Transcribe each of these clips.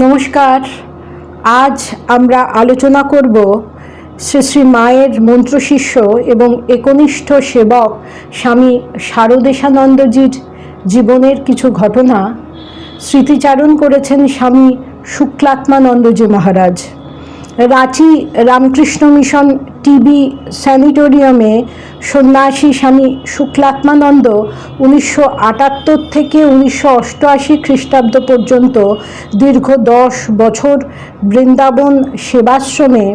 নমস্কার। আজ আমরা আলোচনা করব শ্রী শ্রী মায়ের মন্ত্রশিষ্য এবং একনিষ্ঠ সেবক স্বামী শারদেশানন্দজির জীবনের কিছু ঘটনা। স্মৃতিচারণ করেছেন স্বামী শুক্লাত্মানন্দজি মহারাজ। রাঁচি রামকৃষ্ণ মিশন টিবি স্যানিটোরিয়ামে সন্ন্যাসী স্বামী শুক্লাত্মানন্দ উনিশশো আটাত্তর থেকে উনিশশো অষ্টআশি খ্রিস্টাব্দ পর্যন্ত দীর্ঘ দশ বছর বৃন্দাবন সেবাশ্রমে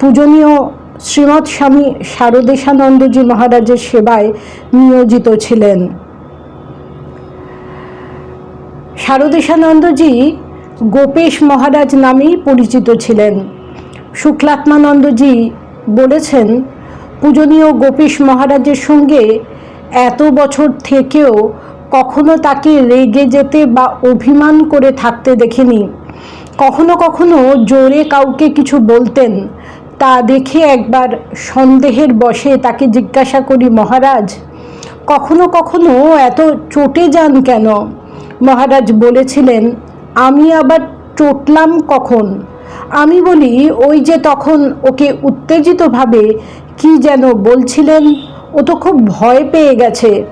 পূজনীয় শ্রীমৎ স্বামী শারদেশানন্দজি মহারাজের সেবায় নিয়োজিত ছিলেন। শারদেশানন্দজি গোপেশ মহারাজ নামেই পরিচিত ছিলেন। শুক্লাত্মানন্দজি বলেছেন, পূজনীয় গোপেশ মহারাজের সঙ্গে এত বছর থেকেও কখনো তাকে রেগে যেতে বা অভিমান করে থাকতে দেখিনি। কখনো কখনো জোরে কাউকে কিছু বলতেন। তা দেখে একবার সন্দেহের বশে তাকে জিজ্ঞাসা করি, মহারাজ, কখনো কখনো এত চটে যান কেন? মহারাজ বলেছিলেন আমি আবার চটলাম কখন? আমি বলি, ওই যে তখন ওকে উত্তেজিতভাবে কি যেন বলছিলেন, ও তো খুব ভয় পেয়ে গেছে।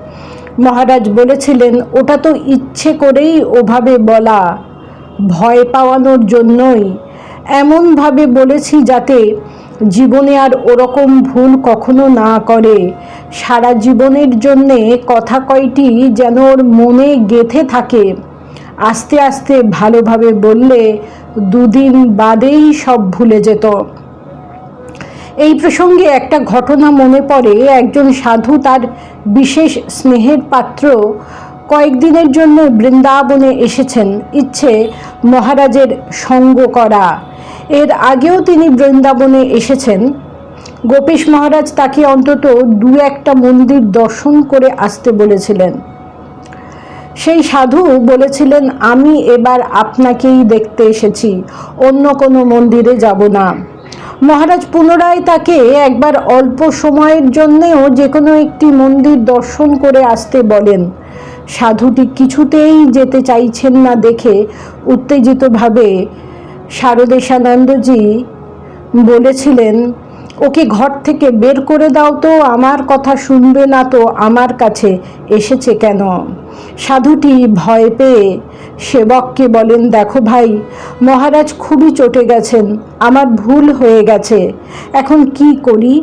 মহারাজ বলেছিলেন, ওটা তো ইচ্ছে করেই ওভাবে বলা, ভয় পাওয়ানোর জন্যই। এমনভাবে বলেছি যাতে জীবনে আর ওরকম ভুল কখনো না করে। সারা জীবনের জন্যে কথা কয়টি যেন ওর মনে গেথে থাকে। আস্তে আস্তে ভালোভাবে বললে, দুদিন বাদেই সব ভুলে যেত। এই প্রসঙ্গে একটা ঘটনা মনে পড়ে। একজন সাধু তার বিশেষ স্নেহের পাত্র কয়েকদিনের জন্য বৃন্দাবনে এসেছেন। ইচ্ছে মহারাজের সঙ্গ করা। এর আগেও তিনি বৃন্দাবনে এসেছেন। গোপেশ মহারাজ তাকে অন্তত দু একটা মন্দির দর্শন করে আসতে বলেছিলেন। সেই সাধু বলেছিলেন, আমি এবার আপনাকেই দেখতে এসেছি, অন্য কোনো মন্দিরে যাব না। মহারাজ পুনরায় তাকে একবার অল্প সময়ের জন্যেও যে কোনো একটি মন্দির দর্শন করে আসতে বলেন। সাধুটি কিছুতেই যেতে চাইছেন না দেখে উত্তেজিতভাবে শারদেশানন্দজি বলেছিলেন ওকে ঘর থেকে বের করে দাও তো, আমার কথা শুনবে না তো, আমার কাছে এসেছে কেন? সাধুটি ভয় পেয়ে সেবককে বলেন, দেখো ভাই, মহারাজ খুবই চটে গেছেন, আমার ভুল হয়ে গেছে, এখন কি করি?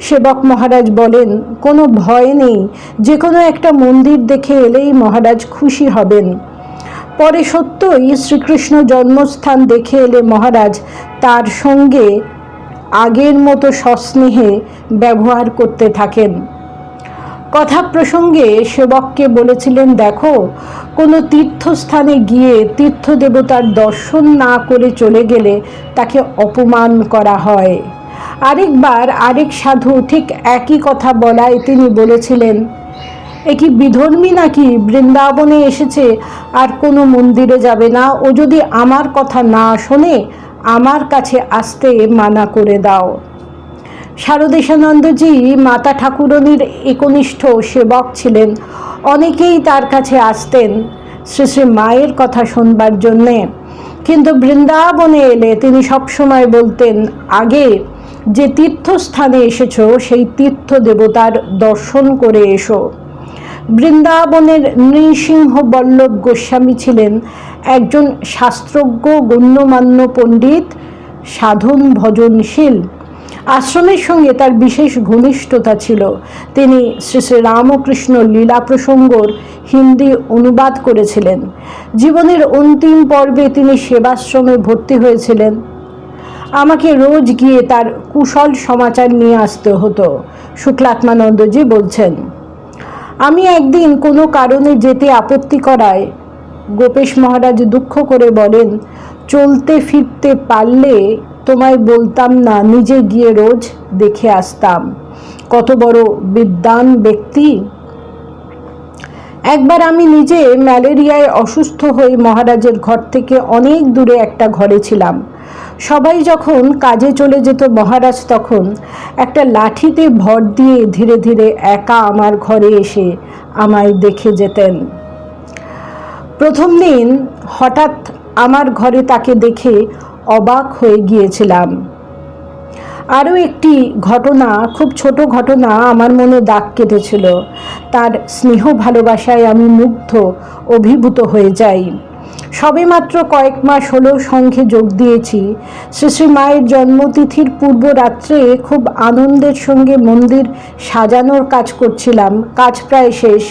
সেবক মহারাজ বলেন, কোনো ভয় নেই যে কোনো একটা মন্দির দেখে এলেই মহারাজ খুশি হবেন। পরে সত্যই শ্রীকৃষ্ণ জন্মস্থান দেখে এলে মহারাজ তার সঙ্গে আগের মতো সস্নেহে ব্যবহার করতে থাকেন। কথা প্রসঙ্গে সেবককে বলেছিলেন, দেখো, কোনো তীর্থস্থানে গিয়ে তীর্থ দেবতার দর্শন না করে চলে গেলে তাকে অপমান করা হয়। আরেকবার আরেক সাধু ঠিক একই কথা বলায় তিনি বলেছিলেন, এ কি বিধর্মী নাকি? বৃন্দাবনে এসেছে, আর কোনো মন্দিরে যাবে না। ও যদি আমার কথা না শোনে আমার কাছে আসতে মানা করে দাও। শারদেশানন্দজি মাতা ঠাকুরনির একনিষ্ঠ সেবক ছিলেন। অনেকেই তার কাছে আসতেন শ্রী শ্রী মায়ের কথা শুনবার জন্যে। কিন্তু বৃন্দাবনে এলে তিনি সবসময় বলতেন, আগে যে তীর্থস্থানে এসেছ, সেই তীর্থ দেবতার দর্শন করে এসো। বৃন্দাবনের নৃসিংহ বল্লভ গোস্বামী ছিলেন একজন শাস্ত্রজ্ঞ, গণ্যমান্য পণ্ডিত, সাধন ভজনশীল। আশ্রমের সঙ্গে তার বিশেষ ঘনিষ্ঠতা ছিল। তিনি শ্রী শ্রী রামকৃষ্ণ লীলা প্রসঙ্গর হিন্দি অনুবাদ করেছিলেন। জীবনের অন্তিম পর্বে তিনি সেবাশ্রমে ভর্তি হয়েছিলেন। আমাকে রোজ গিয়ে তার কুশল সমাচার নিয়ে আসতে হতো শুক্লাত্মানন্দজি বলছেন। আমি একদিন কোনো কারণে যেতে আপত্তি করায় গোপেশ মহারাজ দুঃখ করে বলেন, চলতে ফিরতে পারলে তোমায় বলতাম না, নিজে গিয়ে রোজ দেখে আসতাম। কত বড় বিদ্বান ব্যক্তি। একবার আমি নিজে ম্যালেরিয়ায় অসুস্থ হয়ে মহারাজের ঘর থেকে অনেক দূরে একটা ঘরে ছিলাম। সবাই যখন কাজে চলে যেত মহারাজ তখন, একটা লাঠিতে ভর দিয়ে ধীরে ধীরে একা আমার ঘরে এসে আমায় দেখে যেতেন। প্রথম দিন হঠাৎ আমার ঘরে তাকে দেখে অবাক হয়ে গিয়েছিলাম। আরও একটি ঘটনা, খুব ছোট ঘটনা আমার মনে দাগ কেটেছিল। তার স্নেহ ভালোবাসায় আমি মুগ্ধ, অভিভূত হয়ে যাই। সবেমাত্র কয়েক মাস হলো সংঘে যোগ দিয়েছি। শ্রী শ্রী মায়ের জন্মতিথির পূর্ব রাত্রে খুব আনন্দের সঙ্গে মন্দির সাজানোর কাজ করছিলাম। কাজ প্রায় শেষ।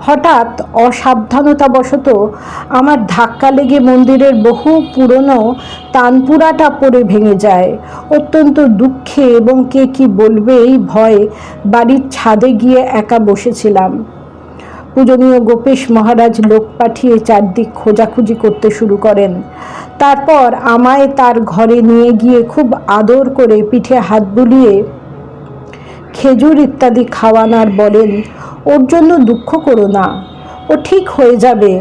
হঠাৎ অসাবধানতাবশত আমার ধাক্কা লেগে মন্দিরের বহু পুরনো তানপুরাটা পড়ে ভেঙে যায়। অত্যন্ত দুঃখে এবং কে কি বলবে এই ভয়ে বাড়ির ছাদে গিয়ে একা বসেছিলাম। পূজনীয় গোপেশ মহারাজ লোক পাঠিয়ে চারদিক খোঁজাখুঁজি করতে শুরু করেন। তারপর আমায় তার ঘরে নিয়ে গিয়ে খুব আদর করে পিঠে হাত বুলিয়ে খেজুর ইত্যাদি খাওয়ানার বলেন, ওর জন্য দুঃখ করো না, ও ঠিক হয়ে যাবে।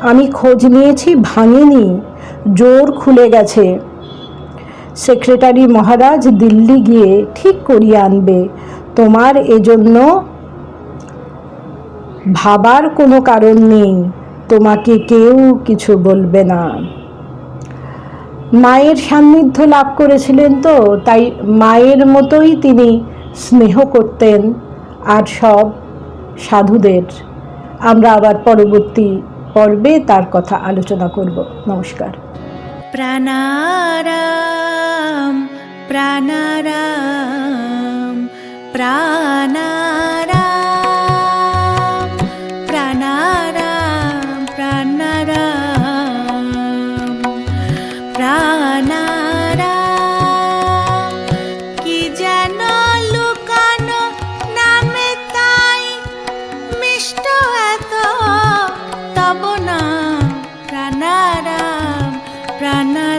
আমি খোঁজ নিয়েছি, ভাঙেনি, জোর খুলে গেছে। সেক্রেটারি মহারাজ দিল্লি গিয়ে ঠিক করিয়ে আনবে। তোমার এজন্য ভাবার কোনো কারণ নেই, তোমাকে কেউ কিছু বলবে না। মায়ের সান্নিধ্য লাভ করেছিলেন তো, তাই মায়ের মতোই তিনি স্নেহ করতেন আর সব সাধুদের। আমরা আবার পরবর্তী পর্বে তার কথা আলোচনা করব। নমস্কার। প্রাণারাম প্রাণারাম। প্রাণারাম